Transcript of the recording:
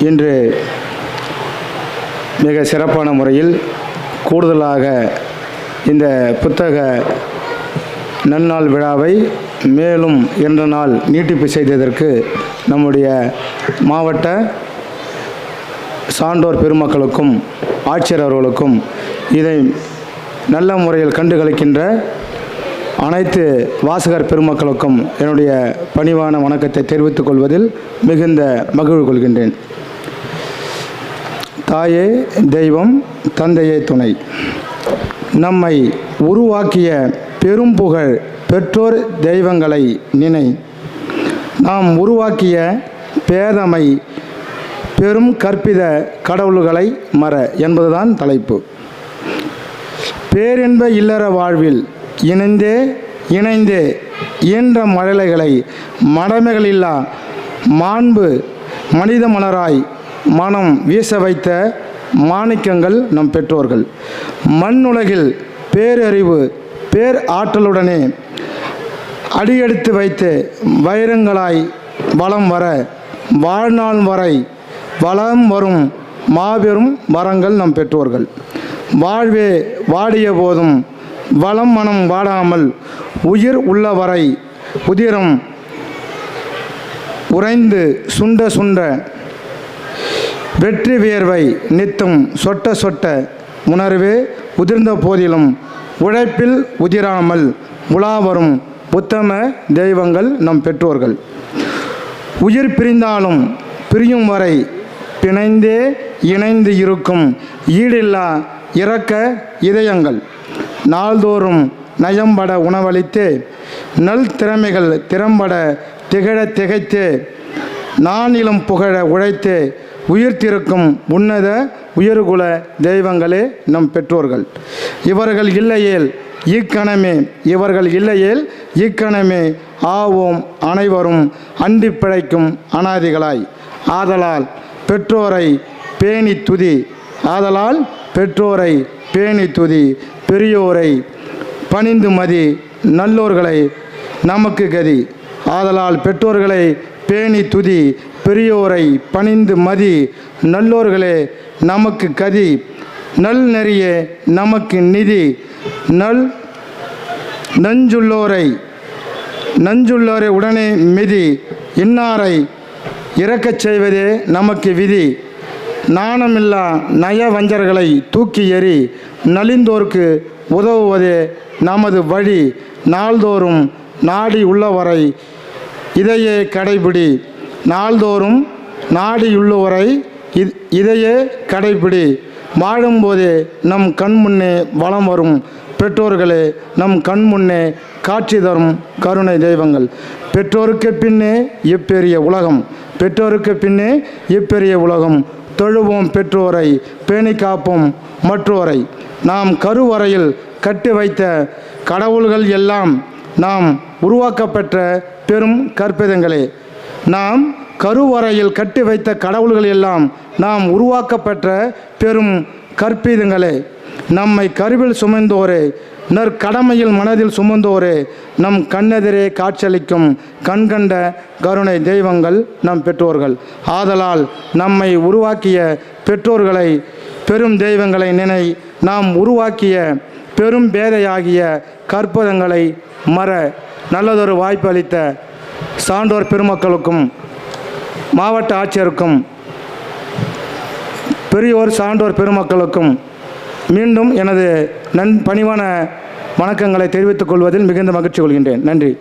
இன்று மிக சிறப்பான முறையில் கூடுதலாக இந்த புத்தக நன்னாள் விழாவை மேலும் இரண்டு நாள் நீட்டிப்பு செய்ததற்கு நம்முடைய மாவட்ட சான்றோர் பெருமக்களுக்கும் ஆட்சியர் அவர்களுக்கும் இதை நல்ல முறையில் கண்டுகளிக்கின்ற அனைத்து வாசகர் பெருமக்களுக்கும் என்னுடைய பணிவான வணக்கத்தை தெரிவித்துக் கொள்வதில் மிகுந்த மகிழ்வு கொள்கின்றேன். தாயே தெய்வம் தந்தையே துணை. நம்மை உருவாக்கிய பெரும் புகழ் பெற்றோர் தெய்வங்களை நினை. நாம் உருவாக்கிய பேதமை பெரும் கற்பித கடவுள்களை மற என்பதுதான் தலைப்பு. பேரின்ப இல்லற வாழ்வில் இணைந்தே இணைந்தே இயன்ற மழலைகளை மடமைகளில்லா மாண்பு மனித மலராய் மனம் வீச வைத்த மாணிக்கங்கள் நம் பெற்றோர்கள். மண்ணுலகில் பேரறிவு பேர் ஆற்றலுடனே அடியெடுத்து வைத்து வைரங்களாய் வலம் வர வாழ்நாள் வரை வளம் வரும் மாபெரும் வரங்கள் நம் பெற்றோர்கள். வாழ்வே வாடிய போதும் வளம் மனம் வாடாமல் உயிர் உள்ளவரை உதிரம் உறைந்து சுண்ட சுண்ட வெற்றி வியர்வை நித்தும் சொட்ட சொட்ட உணர்வு உதிர்ந்த போதிலும் உழைப்பில் உதிராமல் உலாவரும் உத்தம தெய்வங்கள் நம் பெற்றோர்கள். உயிர் பிரிந்தாலும் பிரியும் வரை பிணைந்தே இணைந்து இருக்கும் ஈடில்லா இறக்க இதயங்கள். நாள்தோறும் நயம்பட உணவளித்து நல் திறமைகள் திறம்பட திகழ திகைத்து நானிலும் புகழ உழைத்து உயிர்த்திருக்கும் உன்னத உயர்குல தெய்வங்களே நம் பெற்றோர்கள். இவர்கள் இல்லையேல் இக்கணமே இவர்கள் இல்லையேல் இக்கணமே ஆவோம் அனைவரும் அண்டி பிழைக்கும் அனாதிகளாய். ஆதலால் பெற்றோரை பேணி துதி ஆதலால் பெற்றோரை பேணி துதி பெரியோரை பணிந்து மதி நல்லோர்களை நமக்கு கதி. ஆதலால் பெற்றோர்களை பேணி துதி பெரியோரை பணிந்து மதி நல்லோர்களே நமக்கு கதி. நல் நெறியே நமக்கு நிதி. நல் நஞ்சுள்ளோரை நஞ்சுள்ளோரை உடனே மிதி. இன்னாரை இறக்கச் செய்வதே நமக்கு விதி. நாணமில்லா நய வஞ்சர்களை தூக்கி எறி நலிந்தோர்க்கு உதவுவதே நமது வழி. நாள்தோறும் நாடி உள்ளவரை இதையே கடைபிடி. நாள்தோறும் நாடியுள்ளவரை இ- இதையே கடைபிடி. வாழும்போதே நம் கண் முன்னே வலம் வரும். பெற்றோர்களே நம் கண் முன்னே காட்சி தரும் கருணை தெய்வங்கள். பெற்றோருக்கு பின்னே இப்பெரிய உலகம். பெற்றோருக்கு பின்னே இப்பெரிய உலகம். தொழுவோம் பெற்றோரை பேணி காப்போம் மற்றோரை. நாம் கருவறையில் கட்டி வைத்த கடவுள்கள் எல்லாம் நாம் உருவாக்கப்பெற்ற பெரும் கற்பிதங்களே. நாம் கருவறையில் கட்டி வைத்த கடவுள்கள் எல்லாம் நாம் உருவாக்கப்பெற்ற பெரும் கற்பிதங்களே. நம்மை கருவில் சுமந்தோரே நற்கடமையில் மனதில் சுமந்தோரே நம் கண்ணெதிரே காட்சியளிக்கும் கண்கண்ட கருணை தெய்வங்கள் நம் பெற்றோர்கள். ஆதலால் நம்மை உருவாக்கிய பெற்றோர்களை பெரும் தெய்வங்களை நினை நாம் உருவாக்கிய பெரும் பேதையாகிய கற்பதங்களை மற நல்லதொரு வாய்ப்பு அளித்த சான்றோர் பெருமக்களுக்கும் மாவட்ட ஆட்சியருக்கும் பெரியோர் சான்றோர் பெருமக்களுக்கும் மீண்டும் எனது நன் பணிவான வணக்கங்களை தெரிவித்துக் கொள்வதில் மிகுந்த மகிழ்ச்சி கொள்கின்றேன். நன்றி.